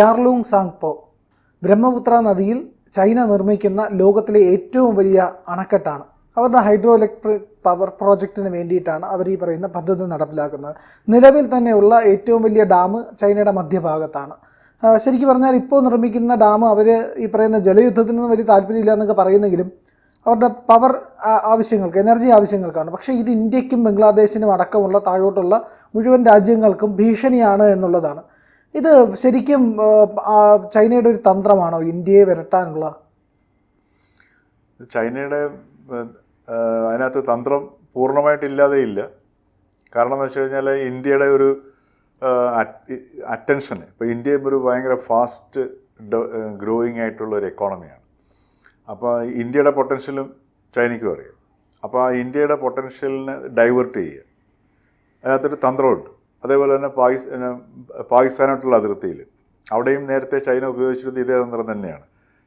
യാർലൂങ് Tsangpo Brahmaputra നദിയിൽ China നിർമ്മിക്കുന്ന ലോകത്തിലെ ഏറ്റവും വലിയ അണക്കെട്ടാണ്. അവരുടെ ഹൈഡ്രോ ഇലക്ട്രിക് പവർ പ്രോജക്റ്റിന് വേണ്ടിയിട്ടാണ് അവർ ഈ പറയുന്ന പദ്ധതി നടപ്പിലാക്കുന്നത്. നിലവിൽ തന്നെയുള്ള ഏറ്റവും വലിയ ഡാം ചൈനയുടെ മധ്യഭാഗത്താണ്. ശരിക്കും പറഞ്ഞാൽ ഇപ്പോൾ നിർമ്മിക്കുന്ന ഡാം അവർ ഈ പറയുന്ന ജലയുദ്ധത്തിനൊന്നും വലിയ താല്പര്യമില്ല എന്നൊക്കെ പറയുന്നെങ്കിലും അവരുടെ പവർ ആവശ്യങ്ങൾക്ക് എനർജി ആവശ്യങ്ങൾക്കാണ്. പക്ഷേ ഇത് ഇന്ത്യക്കും ബംഗ്ലാദേശിനും അടക്കമുള്ള താഴോട്ടുള്ള മുഴുവൻ രാജ്യങ്ങൾക്കും ഭീഷണിയാണ് എന്നുള്ളതാണ്. ഇത് ശരിക്കും ചൈനയുടെ ഒരു തന്ത്രമാണോ ഇന്ത്യയെ വിരട്ടാനുള്ള? ചൈനയുടെ അതിനകത്ത് തന്ത്രം പൂർണമായിട്ട് ഇല്ലാതെ ഇല്ല. കാരണം എന്ന് വെച്ച് കഴിഞ്ഞാൽ ഇന്ത്യയുടെ ഒരു അറ്റൻഷൻ ഇപ്പോൾ ഇന്ത്യ ഒരു ഭയങ്കര ഫാസ്റ്റ് ഗ്രോയിങ് ആയിട്ടുള്ള ഒരു എക്കോണമിയാണ്. അപ്പോൾ ഇന്ത്യയുടെ പൊട്ടൻഷ്യലും ചൈനയ്ക്കും അറിയാം. അപ്പോൾ ആ ഇന്ത്യയുടെ പൊട്ടൻഷ്യലിനെ ഡൈവേർട്ട് ചെയ്യുക. അതിനകത്തൊരു തന്ത്രമുണ്ട്. അതേപോലെ തന്നെ പാകിസ് പിന്നെ പാകിസ്ഥാനായിട്ടുള്ള അതിർത്തിയിൽ. അവിടെയും നേരത്തെ ചൈന ഉപയോഗിച്ചിരുന്ന ഇതേ തന്ത്രം തന്നെയാണ്.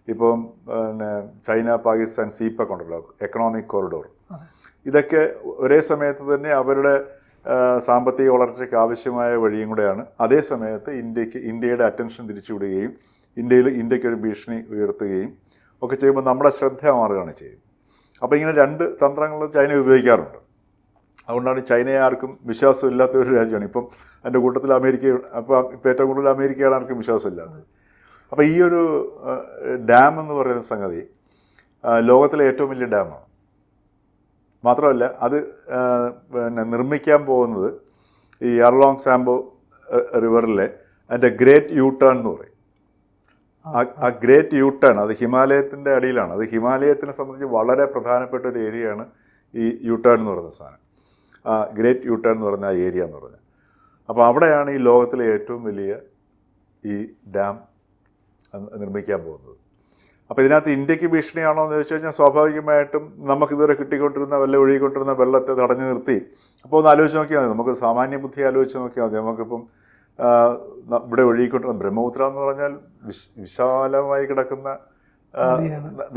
ഇപ്പം പിന്നെ ചൈന പാകിസ്ഥാൻ സീപ്പൊക്കെ ഉണ്ടല്ലോ എക്കണോമിക് കോറിഡോർ ഇതൊക്കെ ഒരേ സമയത്ത് തന്നെ അവരുടെ സാമ്പത്തിക വളർച്ചയ്ക്ക് ആവശ്യമായ വഴിയും കൂടെയാണ്. അതേ സമയത്ത് ഇന്ത്യയ്ക്ക് ഇന്ത്യയുടെ അറ്റൻഷൻ തിരിച്ചുവിടുകയും ഇന്ത്യയിൽ ഇന്ത്യക്കൊരു ഭീഷണി ഉയർത്തുകയും ഒക്കെ ചെയ്യുമ്പോൾ നമ്മുടെ ശ്രദ്ധ മാറുകയാണ് ചെയ്യുന്നത്. അപ്പോൾ ഇങ്ങനെ രണ്ട് തന്ത്രങ്ങൾ ചൈന ഉപയോഗിക്കാറുണ്ട്. അതുകൊണ്ടാണ് ചൈനയെ ആർക്കും വിശ്വാസമില്ലാത്ത ഒരു രാജ്യമാണ്. ഇപ്പം അതിന്റെ കൂട്ടത്തിൽ അമേരിക്ക അപ്പോൾ ഇപ്പം ഏറ്റവും കൂടുതൽ അമേരിക്കയാണ് ആർക്കും വിശ്വാസമില്ലാത്തത്. അപ്പോൾ ഈ ഒരു ഡാം എന്ന് പറയുന്ന സംഗതി ലോകത്തിലെ ഏറ്റവും വലിയ ഡാമാണ്. മാത്രമല്ല അത് പിന്നെ നിർമ്മിക്കാൻ പോകുന്നത് ഈ അർലോങ് സാംബോ റിവറിലെ അതിന്റെ ഗ്രേറ്റ് യൂട്ടേൺ ടേൺ എന്ന് പറയും. ആ- ഗ്രേറ്റ് യൂട്ടേൺ ടേൺ അത് ഹിമാലയത്തിന്റെ അടിയിലാണ്. അത് ഹിമാലയത്തിനെ സംബന്ധിച്ച് വളരെ പ്രധാനപ്പെട്ട ഒരു ഏരിയയാണ് ഈ യൂട്ടേൺ ടേൺ എന്ന് പറയുന്ന സാധനം. ആ ഗ്രേറ്റ് യൂട്ടേൺ എന്ന് പറഞ്ഞ ആ ഏരിയ എന്ന് പറഞ്ഞാൽ. അപ്പോൾ അവിടെയാണ് ഈ ലോകത്തിലെ ഏറ്റവും വലിയ ഈ ഡാം നിർമ്മിക്കാൻ പോകുന്നത്. അപ്പോൾ ഇതിനകത്ത് ഇന്ത്യയ്ക്ക് ഭീഷണിയാണോ എന്ന് ചോദിച്ചു കഴിഞ്ഞാൽ സ്വാഭാവികമായിട്ടും നമുക്കിതുവരെ കിട്ടിക്കൊണ്ടിരുന്ന വല്ല ഒഴുകിക്കൊണ്ടിരുന്ന വെള്ളത്തെ തടഞ്ഞു നിർത്തി. അപ്പോൾ ഒന്ന് ആലോചിച്ച് നോക്കിയാൽ മതി. നമുക്ക് സാമാന്യ ബുദ്ധി ആലോചിച്ച് നോക്കിയാൽ മതി. നമുക്കിപ്പം ഇവിടെ ഒഴുകിക്കൊണ്ടിരുന്ന ബ്രഹ്മപുത്ര എന്ന് പറഞ്ഞാൽ വിശ് വിശാലമായി കിടക്കുന്ന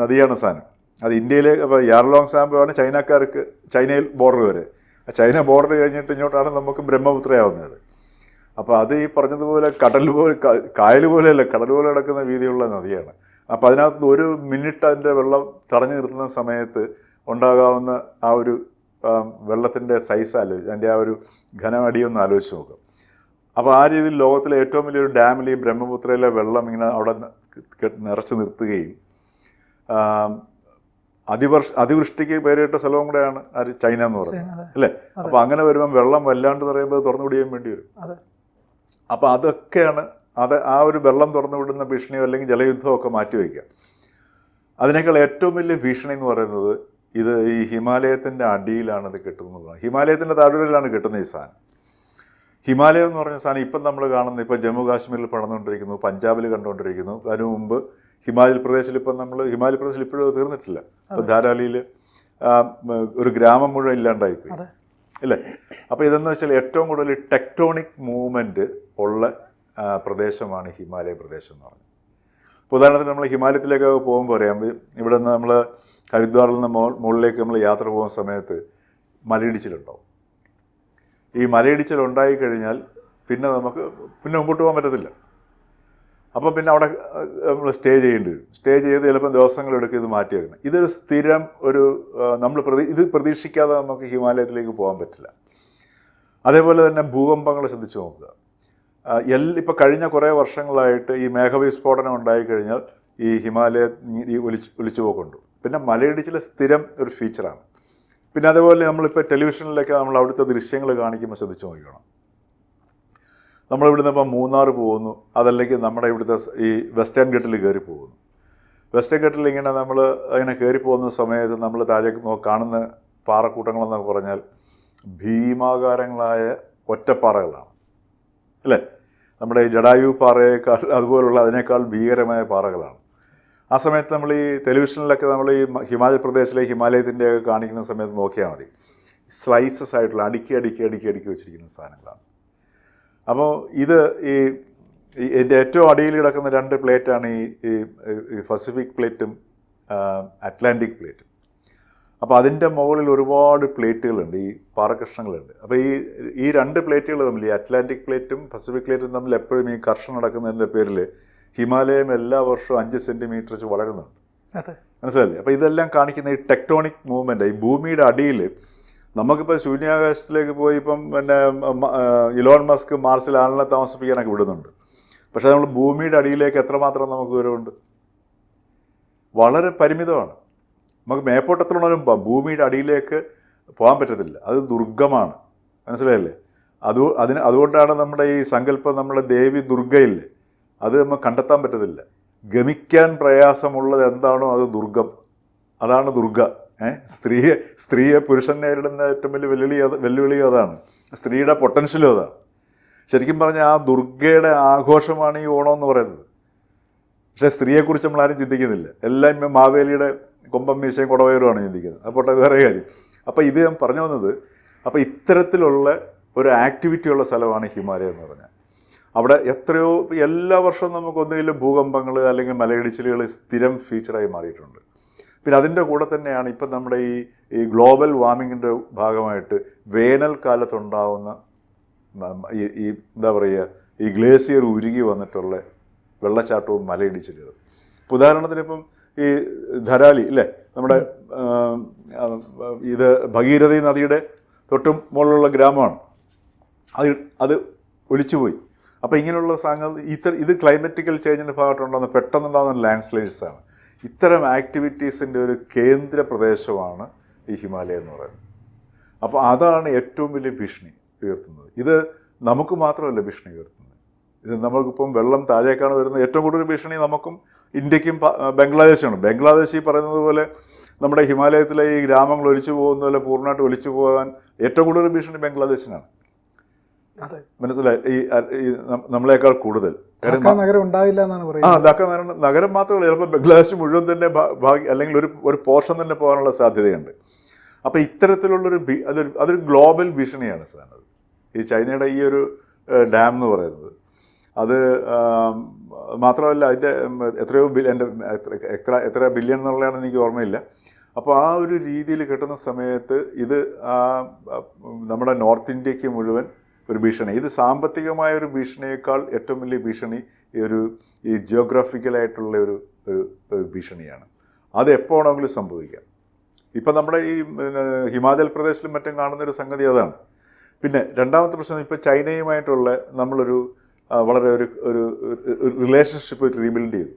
നദിയാണ്. സാധനം. അത് ഇന്ത്യയിലെ അപ്പോൾ യാർലോങ് സാമ്പമാണ് ചൈനക്കാർക്ക് ചൈനയിൽ ബോർഡർ വരെ. ചൈന ബോർഡർ കഴിഞ്ഞിട്ട് ഇങ്ങോട്ടാണ് നമുക്ക് ബ്രഹ്മപുത്രയാവുന്നത്. അപ്പോൾ അത് ഈ പറഞ്ഞതുപോലെ കടൽ പോലെ കായൽ പോലെയല്ല കടൽ പോലെ കിടക്കുന്ന വീതിയുള്ള നദിയാണ്. അപ്പോൾ അതിനകത്ത് ഒരു മിനിറ്റ് അതിന്റെ വെള്ളം തടഞ്ഞു നിർത്തുന്ന സമയത്ത് ഉണ്ടാകാവുന്ന ആ ഒരു വെള്ളത്തിന്റെ സൈസ് ആലോചിച്ച് അതിന്റെ ആ ഒരു ഘനമടി ഒന്ന് ആലോചിച്ച് നോക്കുക അപ്പോൾ ആ രീതിയിൽ ലോകത്തിലെ ഏറ്റവും വലിയൊരു ഡാമിൽ ഈ ബ്രഹ്മപുത്രയിലെ വെള്ളം ഇങ്ങനെ അവിടെ നിറച്ചു നിർത്തുകയും അതിവർഷ അതിവൃഷ്ടിക്ക് പേരിട്ട സ്ഥലവും കൂടെയാണ് ആര് ചൈന എന്ന് പറയുന്നത്. അല്ലേ. അപ്പോൾ അങ്ങനെ വരുമ്പോൾ വെള്ളം വല്ലാണ്ട് പറയുമ്പോൾ തുറന്നു വിടിയാൻ വേണ്ടി വരും. അപ്പോൾ അതൊക്കെയാണ് അത് ആ ഒരു വെള്ളം തുറന്നു വിടുന്ന ഭീഷണിയോ അല്ലെങ്കിൽ ജലയുദ്ധമോ ഒക്കെ മാറ്റി മാറ്റിവെക്കുക അതിനേക്കാൾ ഏറ്റവും വലിയ ഭീഷണി എന്ന് പറയുന്നത് ഇത് ഈ ഹിമാലയത്തിന്റെ അടിയിലാണ് ഇത് കിട്ടുന്നത് ഹിമാലയത്തിന്റെ താഴ്വരയിലാണ് കിട്ടുന്ന ഈ സാധനം. ഹിമാലയം എന്ന് പറഞ്ഞ സാധനം ഇപ്പം നമ്മൾ കാണുന്നത് ഇപ്പോൾ ജമ്മു കാശ്മീരിൽ പടർന്നുകൊണ്ടിരിക്കുന്നു പഞ്ചാബിൽ കണ്ടുകൊണ്ടിരിക്കുന്നു. അതിനു മുമ്പ് ഹിമാചൽ പ്രദേശിൽ ഇപ്പം നമ്മൾ ഹിമാചൽ പ്രദേശിൽ ഇപ്പോഴും തീർന്നിട്ടില്ല. ഇപ്പം ധാരാളിയിൽ ഒരു ഗ്രാമം മുഴുവൻ ഇല്ലാണ്ടായിപ്പോയി. അല്ലേ അപ്പോൾ ഇതെന്ന് വെച്ചാൽ ഏറ്റവും കൂടുതൽ ടെക്ടോണിക് മൂവ്മെന്റ് ഉള്ള പ്രദേശമാണ് ഹിമാലയ പ്രദേശം എന്ന് പറഞ്ഞത്. ഇപ്പോൾ ഉദാഹരണത്തിന് നമ്മൾ ഹിമാലയത്തിലേക്ക് പോകുമ്പോൾ അറിയാം ഇവിടെ നിന്ന് നമ്മൾ ഹരിദ്വാറിൽ നിന്ന് മോ മുകളിലേക്ക് നമ്മൾ യാത്ര പോകുന്ന സമയത്ത് മലയിടിച്ചിലുണ്ടാവും. ഈ മലയിടിച്ചിൽ ഉണ്ടായി കഴിഞ്ഞാൽ പിന്നെ നമുക്ക് പിന്നെ മുമ്പോട്ട് പോകാൻ പറ്റത്തില്ല. അപ്പോൾ പിന്നെ അവിടെ നമ്മൾ സ്റ്റേ ചെയ്യേണ്ടി വരും. സ്റ്റേ ചെയ്ത് ചിലപ്പോൾ ദിവസങ്ങളെടുക്കും ഇത് മാറ്റി വെക്കണം ഇതൊരു സ്ഥിരം ഒരു നമ്മൾ പ്രതി ഇത് പ്രതീക്ഷിക്കാതെ നമുക്ക് ഹിമാലയത്തിലേക്ക് പോകാൻ പറ്റില്ല. അതേപോലെ തന്നെ ഭൂകമ്പങ്ങൾ ശ്രദ്ധിച്ച് നോക്കുക. എൽ ഇപ്പോൾ കഴിഞ്ഞ കുറേ വർഷങ്ങളായിട്ട് ഈ മേഘവിസ്ഫോടനം ഉണ്ടായിക്കഴിഞ്ഞാൽ ഈ ഹിമാലയ ഈ ഒലിച്ച് ഒലിച്ചുപോക്കുണ്ട് പിന്നെ മലയിടിച്ചിൽ സ്ഥിരം ഒരു ഫീച്ചറാണ് പിന്നെ അതേപോലെ നമ്മളിപ്പോൾ ടെലിവിഷനിലൊക്കെ നമ്മൾ അവിടുത്തെ ദൃശ്യങ്ങൾ കാണിക്കുമ്പോൾ ശ്രദ്ധിച്ച് നോക്കണം നമ്മൾ ഇവിടുന്ന് ഇപ്പം മൂന്നാർ പോകുന്നു അതല്ലെങ്കിൽ നമ്മുടെ ഇവിടുത്തെ ഈ വെസ്റ്റേൺ ഗട്ടിൽ കയറി പോകുന്നു. വെസ്റ്റേൺ ഗട്ടിൽ ഇങ്ങനെ നമ്മൾ ഇങ്ങനെ കയറി പോകുന്ന സമയത്ത് നമ്മൾ താഴേക്ക് നോക്കി കാണുന്ന പാറക്കൂട്ടങ്ങളെന്നൊക്കെ പറഞ്ഞാൽ ഭീമാകാരങ്ങളായ ഒറ്റപ്പാറകളാണ്. അല്ലേ? നമ്മുടെ ഈ ജഡായു പാറയേക്കാൾ അതുപോലുള്ള അതിനേക്കാൾ ഭീകരമായ പാറകളാണ്. ആ സമയത്ത് നമ്മൾ ഈ ടെലിവിഷനിലൊക്കെ നമ്മൾ ഈ ഹിമാചൽ പ്രദേശിലെ ഹിമാലയത്തിന്റെയൊക്കെ കാണിക്കുന്ന സമയത്ത് നോക്കിയാൽ മതി. സ്ലൈസസ് ആയിട്ടുള്ള അടുക്കി അടുക്കി അടുക്കി അടുക്കി വെച്ചിരിക്കുന്ന സാധനങ്ങളാണ്. അപ്പോൾ ഇത് ഈ എന്റെ ഏറ്റവും അടിയിൽ കിടക്കുന്ന രണ്ട് പ്ലേറ്റാണ് ഈ ഈ പസഫിക് പ്ലേറ്റും അറ്റ്ലാന്റിക് പ്ലേറ്റും. അപ്പോൾ അതിന്റെ മുകളിൽ ഒരുപാട് പ്ലേറ്റുകളുണ്ട് ഈ പാറകഷ്ണങ്ങളുണ്ട്. അപ്പോൾ ഈ ഈ രണ്ട് പ്ലേറ്റുകൾ തമ്മിൽ ഈ അറ്റ്ലാന്റിക് പ്ലേറ്റും പസഫിക് പ്ലേറ്റും തമ്മിൽ എപ്പോഴും ഈ കർഷണം നടക്കുന്നതിന്റെ പേരിൽ ഹിമാലയം എല്ലാ വർഷവും അഞ്ച് സെന്റിമീറ്റർ വെച്ച് വളരുന്നുണ്ട്. മനസ്സിലല്ലേ അപ്പോൾ ഇതെല്ലാം കാണിക്കുന്ന ഈ ടെക്ടോണിക് മൂവ്മെന്റ് ഈ ഭൂമിയുടെ അടിയിൽ നമുക്കിപ്പോൾ ശൂന്യാകാശത്തിലേക്ക് പോയി ഇപ്പം പിന്നെ ഇലോൺ മസ്ക് മാർസിൽ ആളിനെ താമസിപ്പിക്കാനൊക്കെ വിടുന്നുണ്ട്. പക്ഷേ നമ്മൾ ഭൂമിയുടെ അടിയിലേക്ക് എത്രമാത്രം നമുക്ക് വിവരമുണ്ട് വളരെ പരിമിതമാണ്. നമുക്ക് മേപ്പോട്ടത്തിലുള്ളവരും ഭൂമിയുടെ അടിയിലേക്ക് പോകാൻ പറ്റത്തില്ല. അത് ദുർഗമാണ്. മനസ്സിലായില്ലേ? അത് അതിന് അതുകൊണ്ടാണ് നമ്മുടെ ഈ സങ്കല്പം നമ്മുടെ ദേവി ദുർഗയില്ലേ? അത് നമുക്ക് കണ്ടെത്താൻ പറ്റത്തില്ല. ഗമിക്കാൻ പ്രയാസമുള്ളത് എന്താണോ അത് ദുർഗം. അതാണ് ദുർഗ. സ്ത്രീയെ സ്ത്രീയെ പുരുഷൻ നേരിടുന്ന ഏറ്റവും വലിയ വെല്ലുവിളി അത് വെല്ലുവിളി അതാണ്. സ്ത്രീയുടെ പൊട്ടൻഷ്യലും അതാണ്. ശരിക്കും പറഞ്ഞാൽ ആ ദുർഗയുടെ ആഘോഷമാണ് ഈ ഓണം എന്ന് പറയുന്നത്. പക്ഷേ സ്ത്രീയെക്കുറിച്ച് നമ്മൾ ആരും ചിന്തിക്കുന്നില്ല. എല്ലാം മാവേലിയുടെ കൊമ്പം മീശയും കുടവയറുമാണ് ചിന്തിക്കുന്നത്. അപ്പോൾ വേറെ കാര്യം. അപ്പോൾ ഇത് ഞാൻ പറഞ്ഞു വന്നത് അപ്പോൾ ഇത്തരത്തിലുള്ള ഒരു ആക്ടിവിറ്റിയുള്ള സ്ഥലമാണ് ഹിമാലയം എന്ന് പറഞ്ഞാൽ. അവിടെ എത്രയോ എല്ലാ വർഷവും നമുക്ക് ഒന്നുകിലും ഭൂകമ്പങ്ങൾ അല്ലെങ്കിൽ മലയിടിച്ചിലുകൾ സ്ഥിരം ഫീച്ചറായി മാറിയിട്ടുണ്ട്. പിന്നെ അതിന്റെ കൂടെ തന്നെയാണ് ഇപ്പം നമ്മുടെ ഈ ഈ ഗ്ലോബൽ വാർമിങ്ങിന്റെ ഭാഗമായിട്ട് വേനൽക്കാലത്തുണ്ടാവുന്ന ഈ ഈ എന്താ പറയുക ഈ ഗ്ലേസിയർ ഉരുകി വന്നിട്ടുള്ള വെള്ളച്ചാട്ടവും മലയിടിച്ചിലുകളും. ഇപ്പം ഉദാഹരണത്തിന് ഇപ്പം ഈ ധരാലി ഇല്ലേ? നമ്മുടെ ഇത് ഭഗീരഥി നദിയുടെ തൊട്ടും മുകളിലുള്ള ഗ്രാമമാണ്. അത് അത് ഒലിച്ചുപോയി അപ്പോൾ ഇങ്ങനെയുള്ള സംഗതി ഇത്ര ഇത് ക്ലൈമറ്റിക്കൽ ചേഞ്ചിന്റെ ഭാഗത്തുണ്ടാകുന്ന പെട്ടെന്നുണ്ടാകുന്ന ലാൻഡ് സ്ലൈഡ്സാണ് ഇത്തരം ആക്ടിവിറ്റീസിന്റെ ഒരു കേന്ദ്ര പ്രദേശമാണ് ഈ ഹിമാലയം എന്ന് പറയുന്നത്. അപ്പോൾ അതാണ് ഏറ്റവും വലിയ ഭീഷണി ഉയർത്തുന്നത്. ഇത് നമുക്ക് മാത്രമല്ല ഭീഷണി ഉയർത്തുന്നത്. ഇത് നമ്മൾക്കിപ്പം വെള്ളം താഴേക്കാണ് വരുന്നത് ഏറ്റവും കൂടുതൽ ഭീഷണി നമുക്കും ഇന്ത്യക്കും ബംഗ്ലാദേശാണ് ബംഗ്ലാദേശ് ഈ പറയുന്നത് പോലെ നമ്മുടെ ഹിമാലയത്തിലെ ഈ ഗ്രാമങ്ങൾ ഒലിച്ചു പോകുന്ന പോലെ പൂർണമായിട്ട് ഒലിച്ചു പോകാൻ ഏറ്റവും കൂടുതൽ ഭീഷണി ബംഗ്ലാദേശിനാണ്. മനസ്സിലായി? ഈ നമ്മളെക്കാൾ കൂടുതൽ. നഗരം ഉണ്ടാവില്ല എന്നാണ് ആ പറയുന്നത് ധാക്ക നഗരം നഗരം മാത്രമല്ല ചിലപ്പോൾ ബംഗ്ലാദേശ് മുഴുവൻ തന്നെ ഭാഗ്യ അല്ലെങ്കിൽ ഒരു ഒരു പോർഷൻ തന്നെ പോകാനുള്ള സാധ്യതയുണ്ട്. അപ്പോൾ ഇത്തരത്തിലുള്ളൊരു അതൊരു അതൊരു ഗ്ലോബൽ ഭീഷണിയാണ് സാധനം ഈ ചൈനയുടെ ഈ ഒരു ഡാം എന്ന് പറയുന്നത്. അത് മാത്രമല്ല അതിന്റെ എത്രയോ ബിൽ എന്റെ എത്ര എത്ര ബില്യൺ എന്നുള്ളതാണ് എനിക്ക് ഓർമ്മയില്ല. അപ്പോൾ ആ ഒരു രീതിയിൽ കിട്ടുന്ന സമയത്ത് ഇത് ആ, ആ, നമ്മുടെ നോർത്ത് ഇന്ത്യയ്ക്ക് മുഴുവൻ ഒരു ഭീഷണി. ഇത് സാമ്പത്തികമായ ഒരു ഭീഷണിയേക്കാൾ ഏറ്റവും വലിയ ഭീഷണി ഈ ഒരു ഈ ജിയോഗ്രാഫിക്കലായിട്ടുള്ള ഒരു ഒരു ഭീഷണിയാണ്. അത് വേണമെങ്കിലും സംഭവിക്കാം. ഇപ്പം നമ്മുടെ ഈ ഹിമാചൽ പ്രദേശിലും മറ്റും കാണുന്ന ഒരു സംഗതി അതാണ്. പിന്നെ രണ്ടാമത്തെ പ്രശ്നം ഇപ്പോൾ ചൈനയുമായിട്ടുള്ള നമ്മളൊരു വളരെ ഒരു ഒരു റിലേഷൻഷിപ്പ് റീബിൽഡ് ചെയ്തു.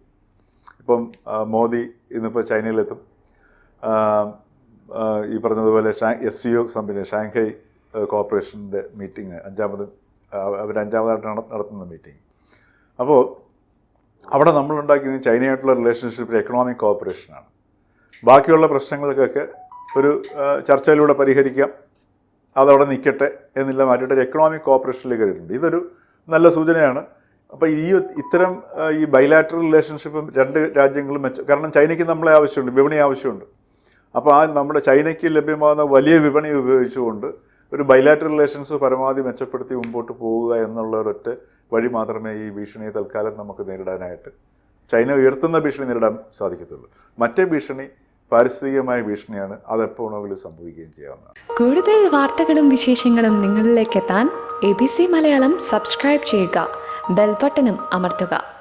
ഇപ്പം മോദി ഇന്നിപ്പോൾ ചൈനയിലെത്തും. ഈ പറഞ്ഞതുപോലെ Shah S C O company Shanghai കോർപ്പറേഷന്റെ മീറ്റിംഗ് അഞ്ചാമത് അവർ അഞ്ചാമതായിട്ട് നടത്തുന്ന മീറ്റിംഗ്. അപ്പോൾ അവിടെ നമ്മളുണ്ടാക്കിയത് ചൈനയായിട്ടുള്ള റിലേഷൻഷിപ്പ് എക്കണോമിക് കോർപ്പറേഷനാണ് ബാക്കിയുള്ള പ്രശ്നങ്ങൾക്കൊക്കെ ഒരു ചർച്ചയിലൂടെ പരിഹരിക്കാം അതവിടെ നിൽക്കട്ടെ എന്നില്ല മാറ്റിയിട്ട് ഒരു എക്കണോമിക് കോർപ്പറേഷനിലേക്ക് കയറിയിട്ടുണ്ട്. ഇതൊരു നല്ല സൂചനയാണ്. അപ്പോൾ ഈ ഇത്തരം ഈ ബൈലാറ്ററൽ റിലേഷൻഷിപ്പും രണ്ട് രാജ്യങ്ങളും മെച്ച കാരണം ചൈനയ്ക്ക് നമ്മളെ ആവശ്യമുണ്ട് വിപണി ആവശ്യമുണ്ട്. അപ്പോൾ ആ നമ്മുടെ ചൈനയ്ക്ക് ലഭ്യമാകുന്ന വലിയ വിപണി ഉപയോഗിച്ചുകൊണ്ട് ഒരു ബൈലാറ്റർ റിലേഷൻസ് പരമാവധി മെച്ചപ്പെടുത്തി മുമ്പോട്ട് പോവുക എന്നുള്ള ഒരൊറ്റ വഴി മാത്രമേ ഈ ഭീഷണിയെ തൽക്കാലം നമുക്ക് നേരിടാനായിട്ട് ചൈന ഉയർത്തുന്ന ഭീഷണി നേരിടാൻ സാധിക്കത്തുള്ളൂ. മറ്റേ ഭീഷണി പാരിസ്ഥിതികമായ ഭീഷണിയാണ്. അതെപ്പോൾ വേണമെങ്കിലും സംഭവിക്കുകയും ചെയ്യാവുന്നതാണ്. കൂടുതൽ വാർത്തകളും വിശേഷങ്ങളും നിങ്ങളിലേക്ക് എത്താൻ A B C Malayalam subscribe ചെയ്യുക. ബെൽബട്ടനും അമർത്തുക.